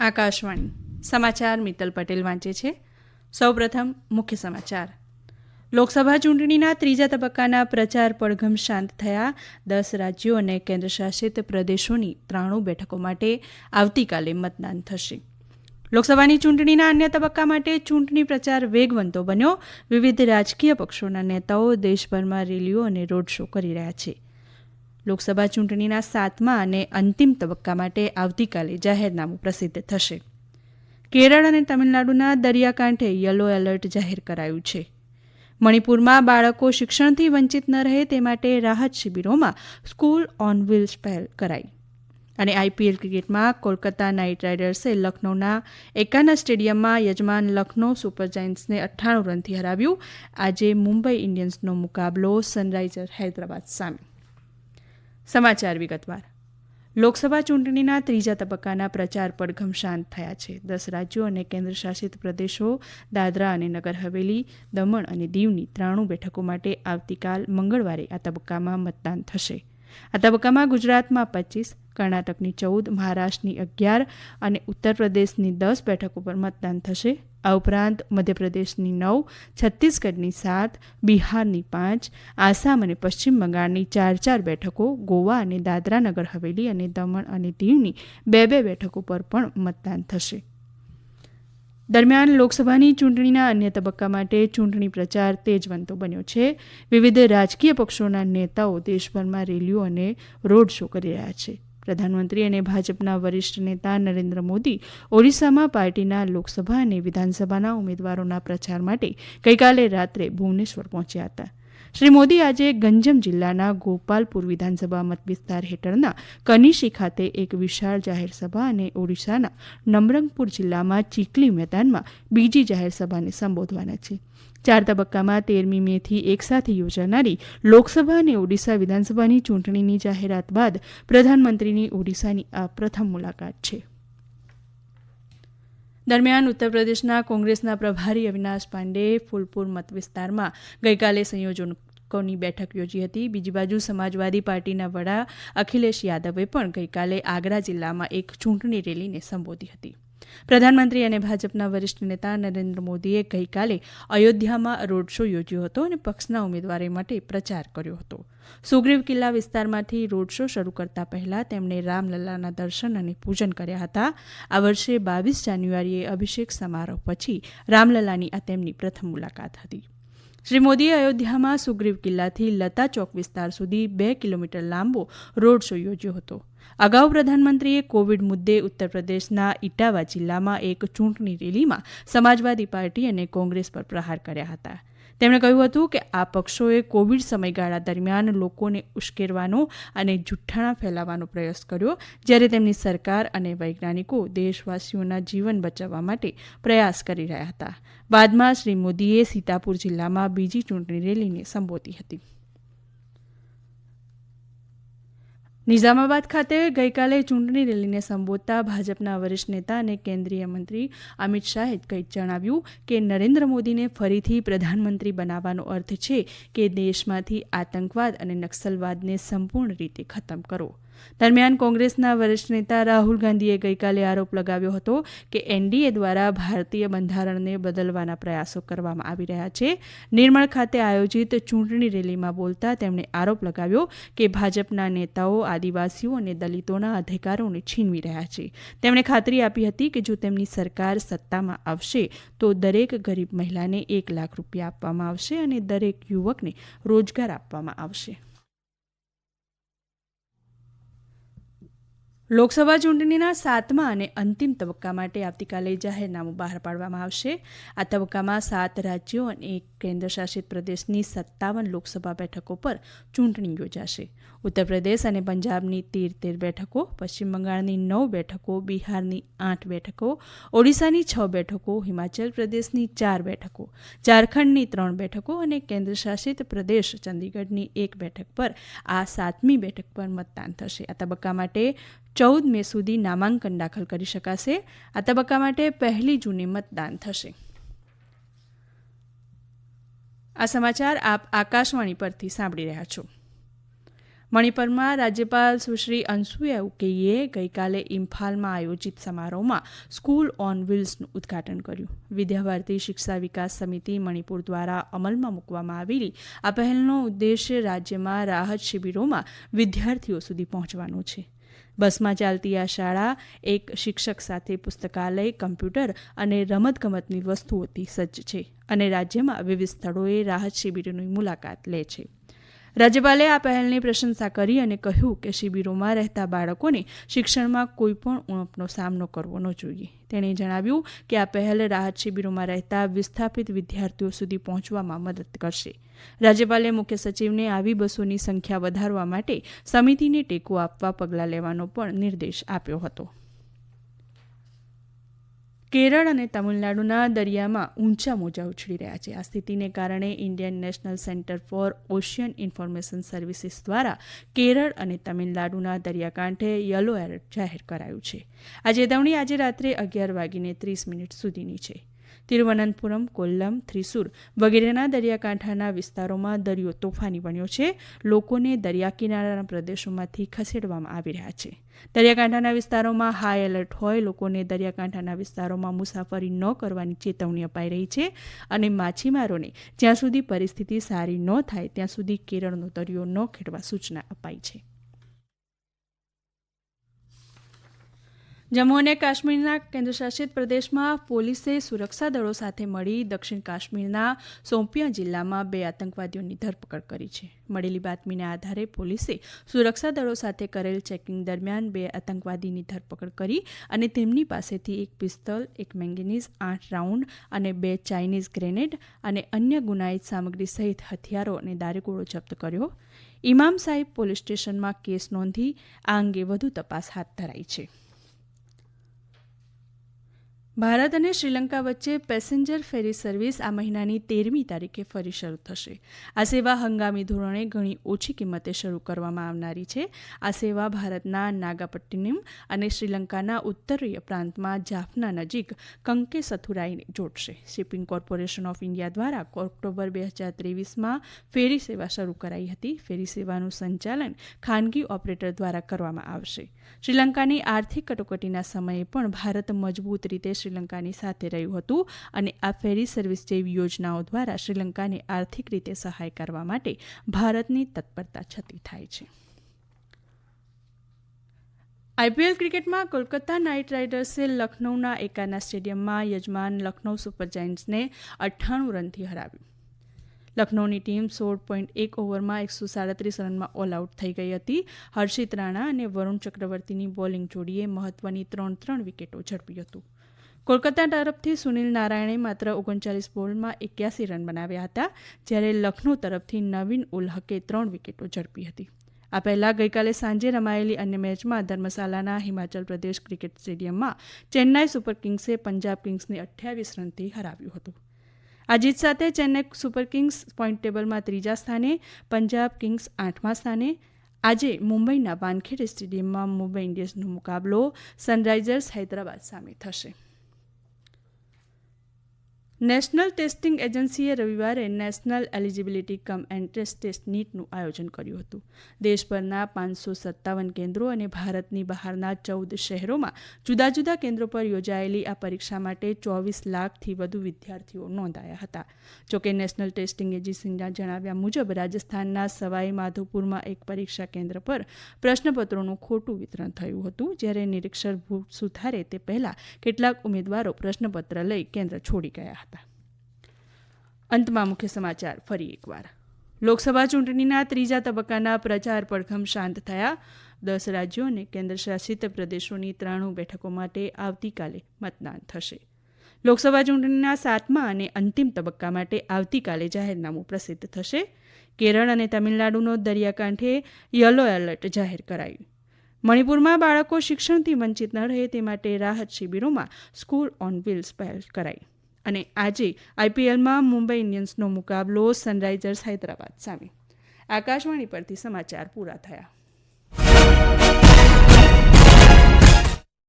આકાશવાણી. સમાચાર મિત્તલ પટેલ વાંચે છે. સૌપ્રથમ મુખ્ય સમાચાર. લોકસભા ચૂંટણીના ત્રીજા તબક્કાના પ્રચાર પડઘમ શાંત થયા. દસ રાજ્યો અને કેન્દ્રશાસિત પ્રદેશોની ત્રાણું બેઠકો માટે આવતીકાલે મતદાન થશે. લોકસભાની ચૂંટણીના અન્ય તબક્કા માટે ચૂંટણી પ્રચાર વેગવંતો બન્યો. વિવિધ રાજકીય પક્ષોના નેતાઓ દેશભરમાં રેલીઓ અને રોડ શો કરી રહ્યા છે. લોકસભા ચૂંટણીના સાતમા અને અંતિમ તબક્કા માટે આવતીકાલે જાહેરનામું પ્રસિદ્ધ થશે. કેરળ અને તમિલનાડુના દરિયાકાંઠે યલો એલર્ટ જાહેર કરાયું છે. મણિપુરમાં બાળકો શિક્ષણથી વંચિત ન રહે તે માટે રાહત શિબિરોમાં સ્કૂલ ઓન વ્હીલ્સ પહેલ કરાઈ. અને આઈપીએલ ક્રિકેટમાં કોલકાતા નાઇટ રાઇડર્સે લખનૌના એકાના સ્ટેડિયમમાં યજમાન લખનૌ સુપર જાયન્ટ્સને અઠ્ઠાણું રનથી હરાવ્યું. આજે મુંબઈ ઇન્ડિયન્સનો મુકાબલો સનરાઇઝર હૈદરાબાદ સામે. સમાચાર વિગતવાર. લોકસભા ચૂંટણીના ત્રીજા તબક્કાના પ્રચાર પર ઘમશાંત થયા છે. દસ રાજ્યો અને કેન્દ્રશાસિત પ્રદેશો, દાદરા અને નગર હવેલી, દમણ અને દીવની ત્રાણું બેઠકો માટે આવતીકાલ મંગળવારે આ તબક્કામાં મતદાન થશે. આ તબક્કામાં ગુજરાતમાં પચીસ, કર્ણાટકની ચૌદ, મહારાષ્ટ્રની અગિયાર અને ઉત્તર પ્રદેશની દસ બેઠકો પર મતદાન થશે. આ ઉપરાંત મધ્યપ્રદેશની નવ, છત્તીસગઢની સાત, બિહારની પાંચ, આસામ અને પશ્ચિમ બંગાળની ચાર ચાર બેઠકો, ગોવા અને દાદરા નગર હવેલી અને દમણ અને દીવની બે બે બેઠકો પર પણ મતદાન થશે. દરમિયાન લોકસભાની ચૂંટણીના અન્ય તબક્કા માટે ચૂંટણી પ્રચાર તેજવંતો બન્યો છે. વિવિધ રાજકીય પક્ષોના નેતાઓ દેશભરમાં રેલીઓ અને રોડ શો કરી રહ્યા છે. પ્રધાનમંત્રી અને ભાજપના વરિષ્ઠ નેતા નરેન્દ્ર મોદી ઓડિશામાં પાર્ટીના લોકસભા અને વિધાનસભાના ઉમેદવારોના પ્રચાર માટે ગઈકાલે રાત્રે ભુવનેશ્વર પહોંચ્યા હતા. શ્રી મોદી આજે ગંજમ જિલ્લાના ગોપાલપુર વિધાનસભા મતવિસ્તાર હેઠળના કનિશી ખાતે એક વિશાળ જાહેરસભા અને ઓડિશાના નમરંગપુર જિલ્લામાં ચીકલી મેદાનમાં બીજી જાહેરસભાને સંબોધવાના છે. ચાર તબક્કામાં તેરમી મેથી એકસાથે યોજાનારી લોકસભા અને ઓડિશા વિધાનસભાની ચૂંટણીની જાહેરાત બાદ પ્રધાનમંત્રીની ઓડિશાની આ પ્રથમ મુલાકાત છે. દરમિયાન ઉત્તર પ્રદેશના કોંગ્રેસના પ્રભારી અવિનાશ પાંડેએ ફૂલપુર મતવિસ્તારમાં ગઈકાલે સંયોજકોની બેઠક યોજી હતી. બીજી બાજુ સમાજવાદી પાર્ટીના વડા અખિલેશ યાદવે પણ ગઈકાલે આગ્રા જિલ્લામાં એક ચૂંટણી રેલીને સંબોધી હતી. પ્રધાનમંત્રી અને ભાજપના વરિષ્ઠ નેતા નરેન્દ્ર મોદીએ ગઈકાલે અયોધ્યામાં રોડ શો યોજ્યો હતો અને પક્ષના ઉમેદવારો માટે પ્રચાર કર્યો હતો. સુગ્રીવ કિલ્લા વિસ્તારમાંથી રોડ શો શરૂ કરતા પહેલા તેમણે રામલલ્લાના દર્શન અને પૂજન કર્યા હતા. આ વર્ષે બાવીસ જાન્યુઆરીએ અભિષેક સમારોહ પછી રામલલ્લાની આ તેમની પ્રથમ મુલાકાત હતી. શ્રી મોદીએ અયોધ્યામાં સુગ્રીવ કિલ્લાથી લતા ચોક વિસ્તાર સુધી બે કિલોમીટર લાંબો રોડ શો યોજ્યો હતો. અગાઉ પ્રધાનમંત્રીએ કોવિડ મુદ્દે ઉત્તર પ્રદેશના ઇટાવા જિલ્લામાં એક ચૂંટણી રેલીમાં સમાજવાદી પાર્ટી અને કોંગ્રેસ પર પ્રહાર કર્યા હતા. તેમણે કહ્યું હતું કે આ પક્ષોએ કોવિડ સમયગાળા દરમિયાન લોકોને ઉશ્કેરવાનો અને જુઠ્ઠાણા ફેલાવવાનો પ્રયાસ કર્યો, જ્યારે તેમની સરકાર અને વૈજ્ઞાનિકો દેશવાસીઓના જીવન બચાવવા માટે પ્રયાસ કરી રહ્યા હતા. બાદમાં શ્રી મોદીએ સીતાપુર જિલ્લામાં બીજી ચૂંટણી રેલીને સંબોધી હતી. નિઝામાબાદ ખાતે ગઈકાલે ચૂંટણી રેલીને સંબોધતા ભાજપના વરિષ્ઠ નેતા અને કેન્દ્રીય મંત્રી અમિત શાહે કંઈક જણાવ્યું કે નરેન્દ્ર મોદીને ફરીથી પ્રધાનમંત્રી બનાવવાનો અર્થ છે કે દેશમાંથી આતંકવાદ અને નક્સલવાદને સંપૂર્ણ રીતે ખતમ કરો. દરમિયાન કોંગ્રેસના વરિષ્ઠ નેતા રાહુલ ગાંધીએ ગઈકાલે આરોપ લગાવ્યો હતો કે એનડીએ દ્વારા ભારતીય બંધારણને બદલવાના પ્રયાસો કરવામાં આવી રહ્યા છે. નિર્મળ ખાતે આયોજિત ચૂંટણી રેલીમાં બોલતા તેમણે આરોપ લગાવ્યો કે ભાજપના નેતાઓ, આદિવાસીઓ અને દલિતોના અધિકારોને છીનવી રહ્યા છે. તેમણે ખાતરી આપી હતી કે જો તેમની સરકાર સત્તામાં આવશે, તો દરેક ગરીબ મહિલાને એક લાખ રૂપિયા આપવામાં આવશે અને દરેક યુવકને રોજગાર આપવામાં આવશે. લોકસભા ચૂંટણીના સાતમા અને અંતિમ તબક્કા માટે આવતીકાલે જાહેરનામું બહાર પાડવામાં આવશે. આ તબક્કામાં સાત રાજ્યો અને એક કેન્દ્રશાસિત પ્રદેશની સત્તાવન લોકસભા બેઠકો પર ચૂંટણી યોજાશે. ઉત્તર પ્રદેશ અને પંજાબની તેર તેર બેઠકો, પશ્ચિમ બંગાળની નવ બેઠકો, બિહારની આઠ બેઠકો, ઓડિશાની છ બેઠકો, હિમાચલ પ્રદેશની ચાર બેઠકો, ઝારખંડની ત્રણ બેઠકો અને કેન્દ્રશાસિત પ્રદેશ ચંદીગઢની એક બેઠક પર આ સાતમી બેઠક પર મતદાન થશે. આ તબક્કા માટે ચૌદ મે સુધી નામાંકન દાખલ કરી શકાશે. આ તબક્કા માટે પહેલી જૂને મતદાન થશે. આ સમાચાર આપ આકાશવાણી પરથી સાંભળી રહ્યા છો. મણિપુરમાં રાજ્યપાલ સુશ્રી અનસુયા ઉકેઈએ ગઈકાલે ઇમ્ફાલમાં આયોજિત સમારોહમાં સ્કૂલ ઓન વ્હીલ્સનું ઉદ્ઘાટન કર્યું. વિદ્યાભારતી શિક્ષા વિકાસ સમિતિ મણિપુર દ્વારા અમલમાં મૂકવામાં આવેલી આ પહેલનો ઉદ્દેશ્ય રાજ્યમાં રાહત શિબિરોમાં વિદ્યાર્થીઓ સુધી પહોંચવાનો છે. બસમાં ચાલતી આ શાળા એક શિક્ષક સાથે પુસ્તકાલય, કમ્પ્યુટર અને રમતગમતની વસ્તુઓથી સજ્જ છે અને રાજ્યમાં વિવિધ સ્થળોએ રાહત શિબિરોની મુલાકાત લે છે. રાજ્યપાલે આ પહેલની પ્રશંસા કરી અને કહ્યું કે શિબિરોમાં રહેતા બાળકોને શિક્ષણમાં કોઈપણ ઉણપનો સામનો કરવો ન જોઈએ. તેણે જણાવ્યું કે આ પહેલ રાહત શિબિરોમાં રહેતા વિસ્થાપિત વિદ્યાર્થીઓ સુધી પહોંચવામાં મદદ કરશે. રાજ્યપાલે મુખ્ય સચિવને આવી બસોની સંખ્યા વધારવા માટે સમિતિને ટેકો આપવા પગલાં લેવાનો પણ નિર્દેશ આપ્યો હતો. કેરળ અને તમિલનાડુના દરિયામાં ઊંચા મોજા ઉછળી રહ્યા છે. આ સ્થિતિને કારણે Indian national centre for ocean information services દ્વારા કેરળ અને તમિલનાડુના દરિયાકાંઠે યલો એલર્ટ જાહેર કરાયું છે. આ ચેતવણી આજે રાત્રે અગિયાર વાગીને ત્રીસ મિનિટ સુધીની છે. તિરુવનંતપુરમ, કોલ્લમ થ્રિસુર વગેરેના દરિયાકાંઠાના વિસ્તારોમાં દરિયો તોફાની બન્યો છે. લોકોને દરિયા કિનારાના પ્રદેશોમાંથી ખસેડવામાં આવી રહ્યા છે. દરિયાકાંઠાના વિસ્તારોમાં હાઈ એલર્ટ હોય, લોકોને દરિયાકાંઠાના વિસ્તારોમાં મુસાફરી ન કરવાની ચેતવણી અપાઈ રહી છે અને માછીમારોને જ્યાં સુધી પરિસ્થિતિ સારી ન થાય, ત્યાં સુધી કેરળનો દરિયો ન ખેડવા સૂચના અપાઈ છે. જમ્મુ અને કાશ્મીરના કેન્દ્રશાસિત પ્રદેશમાં પોલીસે સુરક્ષા દળો સાથે મળી દક્ષિણ કાશ્મીરના સોંપિયા જિલ્લામાં બે આતંકવાદીઓની ધરપકડ કરી છે. મળેલી બાતમીના આધારે પોલીસે સુરક્ષા દળો સાથે કરેલ ચેકિંગ દરમિયાન બે આતંકવાદીની ધરપકડ કરી અને તેમની પાસેથી એક પિસ્તોલ, એક મેંગેનીઝ, આઠ રાઉન્ડ અને બે ચાઇનીઝ ગ્રેનેડ અને અન્ય ગુનાહિત સામગ્રી સહિત હથિયારો અને દારૂગોળો જપ્ત કર્યો. ઇમામ સાહેબ પોલીસ સ્ટેશનમાં કેસ નોંધી આ અંગે વધુ તપાસ હાથ ધરાઈ છે. ભારત અને શ્રીલંકા વચ્ચે પેસેન્જર ફેરી સર્વિસ આ મહિનાની તેરમી તારીખે ફરી શરૂ થશે. આ સેવા હંગામી ધોરણે ઘણી ઓછી કિંમતે શરૂ કરવામાં આવનારી છે. આ સેવા ભારતના નાગાપટ્ટિનમ અને શ્રીલંકાના ઉત્તરીય પ્રાંતમાં જાફના નજીક કંકે સથુરાઈને જોડશે. શિપિંગ કોર્પોરેશન ઓફ ઇન્ડિયા દ્વારા ઓક્ટોબર બે હજાર ત્રેવીસમાં ફેરી સેવા શરૂ કરાઈ હતી. ફેરી સેવાનું સંચાલન ખાનગી ઓપરેટર દ્વારા કરવામાં આવશે. શ્રીલંકાની આર્થિક કટોકટીના સમયે પણ ભારત મજબૂત રીતે શ્રીલંકાની સાથે રહ્યું હતું અને આ ફેરી સર્વિસ જેવી યોજનાઓ દ્વારા શ્રીલંકાને આર્થિક રીતે સહાય કરવા માટે ભારતની તત્પરતા છતી થાય છે. આઈપીએલ ક્રિકેટમાં કોલકાતા નાઇટ રાઇડર્સે લખનૌના એકાના સ્ટેડિયમમાં યજમાન લખનૌ સુપર જાયન્ટ્સને અઠ્ઠાણું રનથી હરાવ્યું. લખનૌની ટીમ સોળ પોઈન્ટ એક ઓવરમાં એકસો સાડત્રીસ રનમાં ઓલ આઉટ થઈ ગઈ હતી. હર્ષિત રાણા અને વરુણ ચક્રવર્તીની બોલિંગ જોડીએ મહત્વની ત્રણ ત્રણ વિકેટો ઝડપી હતું. કોલકાતા તરફથી સુનિલ નારાયણે માત્ર ઓગણચાલીસ બોલમાં એક્યાસી રન બનાવ્યા હતા, જ્યારે લખનૌ તરફથી નવીન ઉલ હકે ત્રણ વિકેટો ઝડપી હતી. આ પહેલાં ગઈકાલે સાંજે રમાયેલી અન્ય મેચમાં ધર્મશાલાના હિમાચલ પ્રદેશ ક્રિકેટ સ્ટેડિયમમાં ચેન્નાઈ સુપર કિંગ્સે પંજાબ કિંગ્સને અઠ્યાવીસ રનથી હરાવ્યું હતું. આ જીત સાથે ચેન્નાઈ સુપર કિંગ્સ પોઈન્ટ ટેબલમાં ત્રીજા સ્થાને, પંજાબ કિંગ્સ આઠમા સ્થાને, આજે મુંબઈના વાનખેડે સ્ટેડિયમમાં મુંબઈ ઇન્ડિયન્સનો મુકાબલો સનરાઇઝર્સ હૈદરાબાદ સામે થશે. નેશનલ ટેસ્ટિંગ એજન્સીએ રવિવારે national eligibility cum entrance test નીટનું આયોજન કર્યું હતું. દેશભરના પાંચસો સત્તાવન કેન્દ્રો અને ભારતની બહારના ચૌદ શહેરોમાં જુદા જુદા કેન્દ્રો પર યોજાયેલી આ પરીક્ષા માટે ચોવીસ લાખથી વધુ વિદ્યાર્થીઓ નોંધાયા હતા. જોકે નેશનલ ટેસ્ટિંગ એજન્સીના જણાવ્યા મુજબ રાજસ્થાનના સવાઈ માધોપુરમાં એક પરીક્ષા કેન્દ્ર પર પ્રશ્નપત્રોનું ખોટું વિતરણ થયું હતું, જ્યારે નિરીક્ષર સુધારે તે પહેલાં કેટલાક ઉમેદવારો પ્રશ્નપત્ર લઈ કેન્દ્ર છોડી ગયા હતા. અંતમાં મુખ્ય સમાચાર ફરી એકવાર. લોકસભા ચૂંટણીના ત્રીજા તબક્કાના પ્રચાર પડઘમ શાંત થયા. દસ રાજ્યો અને કેન્દ્રશાસિત પ્રદેશોની ત્રાણું બેઠકો માટે આવતીકાલે મતદાન થશે. લોકસભા ચૂંટણીના સાતમા અને અંતિમ તબક્કા માટે આવતીકાલે જાહેરનામું પ્રસિદ્ધ થશે. કેરળ અને તમિલનાડુનો દરિયાકાંઠે યલો એલર્ટ જાહેર કરાયું. મણિપુરમાં બાળકો શિક્ષણથી વંચિત ન રહે તે માટે રાહત શિબિરોમાં સ્કૂલ ઓન વ્હીલ્સ પહેલ કરાઈ. અને આજે આઈપીએલમાં મુંબઈ ઇન્ડિયન્સનો મુકાબલો સનરાઇઝર્સ હૈદરાબાદ સામે. આકાશવાણી પરથી સમાચાર પૂરા થયા.